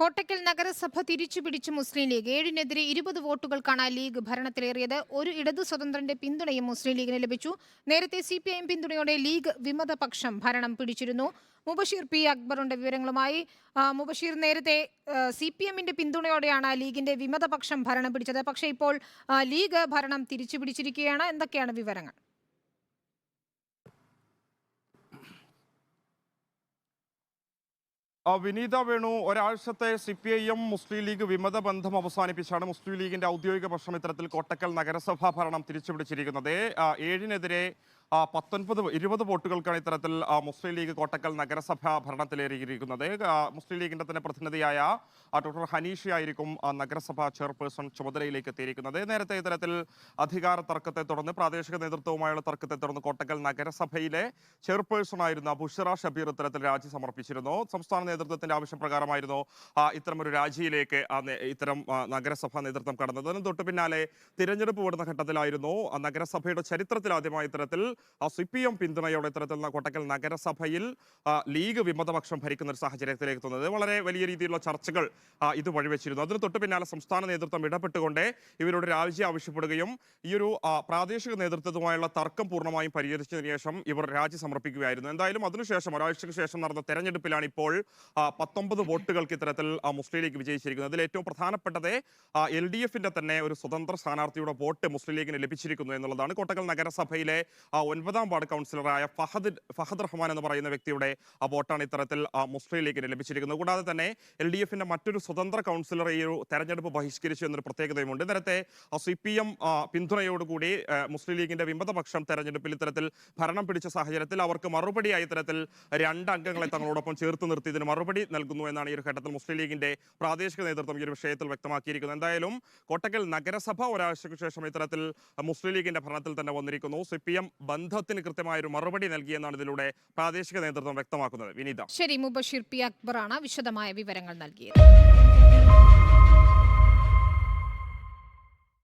കോട്ടക്കൽ നഗരസഭ തിരിച്ചു തിരിച്ചുപിടിച്ച് മുസ്ലിം ലീഗ്. ഏഴിനെതിരെ ഇരുപത് വോട്ടുകൾക്കാണ് ലീഗ് ഭരണത്തിലേറിയത്. ഒരു ഇടതു സ്വതന്ത്രന്റെ പിന്തുണയും മുസ്ലിം ലീഗിന് ലഭിച്ചു. നേരത്തെ സി പി ഐ എം പിന്തുണയോടെ ലീഗ് വിമതപക്ഷം ഭരണം പിടിച്ചിരുന്നു. മുബഷീർ പി അക്ബറുണ്ട് വിവരങ്ങളുമായി മുബഷീർ നേരത്തെ സി പി എമ്മിന്റെ പിന്തുണയോടെയാണ് ലീഗിന്റെ വിമതപക്ഷം ഭരണം പിടിച്ചത്. പക്ഷേ ഇപ്പോൾ ലീഗ് ഭരണം തിരിച്ചു പിടിച്ചിരിക്കുകയാണ് എന്തൊക്കെയാണ് വിവരങ്ങൾ? വിനീത വേണു ഒരാഴ്ചത്തെ C P I M Muslim league വിമത ബന്ധം അവസാനിപ്പിച്ചാണ് മുസ്ലിം ലീഗിന്റെ ഔദ്യോഗിക പക്ഷം ഇത്തരത്തിൽ കോട്ടക്കൽ നഗരസഭാ ഭരണം തിരിച്ചുപിടിച്ചിരിക്കുന്നത്. ഏഴിനെതിരെ പത്തൊൻപത് ഇരുപത് വോട്ടുകൾക്കാണ് ഇത്തരത്തിൽ മുസ്ലിം ലീഗ് കോട്ടക്കൽ നഗരസഭ ഭരണത്തിലേറിയിരിക്കുന്നത്. മുസ്ലിം ലീഗിന്റെ തന്നെ പ്രതിനിധിയായ ഡോക്ടർ ഹനീഷ് ആയിരിക്കും നഗരസഭാ ചെയർപേഴ്സൺ ചുമതലയിലേക്ക് എത്തിയിരിക്കുന്നത്. നേരത്തെ ഇത്തരത്തിൽ അധികാര തർക്കത്തെ തുടർന്ന് പ്രാദേശിക നേതൃത്വവുമായുള്ള തർക്കത്തെ തുടർന്ന് കോട്ടക്കൽ നഗരസഭയിലെ ചെയർപേഴ്സൺ ആയിരുന്ന ബുഷറ ഷബീർ ഇത്തരത്തിൽ രാജി സമർപ്പിച്ചിരുന്നു. സംസ്ഥാന നേതൃത്വത്തിന്റെ ആവശ്യപ്രകാരമായിരുന്നു ഇത്തരമൊരു രാജിയിലേക്ക് ഇത്തരം നഗരസഭാ നേതൃത്വം കടന്നത്. തൊട്ടു പിന്നാലെ തിരഞ്ഞെടുപ്പ് വിടുന്ന ഘട്ടത്തിലായിരുന്നു നഗരസഭയുടെ ചരിത്രത്തിൽ ആദ്യമായി ഇത്തരത്തിൽ സി പി എം പിന്തുണയോടെ ഇത്തരത്തിൽ കൊട്ടക്കൽ നഗരസഭയിൽ ലീഗ് വിമതപക്ഷം ഭരിക്കുന്ന ഒരു സാഹചര്യത്തിലേക്ക് എത്തുന്നത്. വളരെ വലിയ രീതിയിലുള്ള ചർച്ചകൾ ഇത് വഴിവെച്ചിരുന്നു. അതിന് തൊട്ട് പിന്നാലെ സംസ്ഥാന നേതൃത്വം ഇടപെട്ടുകൊണ്ട് ഇവരോട് രാജി ആവശ്യപ്പെടുകയും ഈ ഒരു പ്രാദേശിക നേതൃത്വവുമായുള്ള തർക്കം പൂർണമായും പരിഹരിച്ചതിന് ശേഷം ഇവർ രാജി സമർപ്പിക്കുകയായിരുന്നു. എന്തായാലും അതിനുശേഷം ഒരാഴ്ചയ്ക്ക് ശേഷം നടന്ന തെരഞ്ഞെടുപ്പിലാണ് ഇപ്പോൾ ആ, പത്തൊമ്പത് വോട്ടുകൾക്ക് ഇത്തരത്തിൽ ആ, മുസ്ലിം ലീഗ് വിജയിച്ചിരിക്കുന്നത്. അതിൽ ഏറ്റവും പ്രധാനപ്പെട്ടത് എൽ ഡി എഫിന്റെ തന്നെ ഒരു സ്വതന്ത്ര സ്ഥാനാർത്ഥിയുടെ വോട്ട് മുസ്ലിം ലീഗിന് ലഭിച്ചിരിക്കുന്നു എന്നുള്ളതാണ്. കോട്ടക്കൽ നഗരസഭയിലെ ആ, ഒൻപതാം വാർഡ് കൗൺസിലറായ ഫഹദ് ഫഹദ് റഹ്മാൻ എന്ന് പറയുന്ന വ്യക്തിയുടെ ആ വോട്ടാണ് ഇത്തരത്തിൽ മുസ്ലിം ലീഗിന് ലഭിച്ചിരിക്കുന്നത്. കൂടാതെ തന്നെ എൽ ഡി എഫിന്റെ മറ്റൊരു സ്വതന്ത്ര കൗൺസിലർ ഈ ഒരു തെരഞ്ഞെടുപ്പ് ബഹിഷ്കരിച്ചു എന്നൊരു പ്രത്യേകതയുമുണ്ട്. നേരത്തെ സി പി എം പിന്തുണയോടുകൂടി മുസ്ലിം ലീഗിന്റെ വിമതപക്ഷം തെരഞ്ഞെടുപ്പിൽ ഇത്തരത്തിൽ ഭരണം പിടിച്ച സാഹചര്യത്തിൽ അവർക്ക് മറുപടിയായി ഇത്തരത്തിൽ രണ്ട് അംഗങ്ങളെ തങ്ങളോടൊപ്പം ചേർത്ത് നിർത്തി ഇതിന് മറുപടി നൽകുന്നു എന്നാണ് ഈ ഒരു ഘട്ടത്തിൽ മുസ്ലിം ലീഗിന്റെ പ്രാദേശിക നേതൃത്വം ഈ ഒരു വിഷയത്തിൽ വ്യക്തമാക്കിയിരിക്കുന്നത്. എന്തായാലും കോട്ടക്കൽ നഗരസഭ ഒരാഴ്ചയ്ക്ക് ശേഷം ഇത്തരത്തിൽ മുസ്ലിം ലീഗിന്റെ ഭരണത്തിൽ തന്നെ വന്നിരിക്കുന്നു. സി പി എം ബന്ധത്തിന് കൃത്യമായ ഒരു മറുപടി നൽകിയെന്നാണ് ഇതിലൂടെ പ്രാദേശിക നേതൃത്വം വ്യക്തമാക്കുന്നത്. വിനീത. ശരി മുബഷിർ പി അക്ബറാണ് വിശദമായ വിവരങ്ങൾ നൽകിയത്.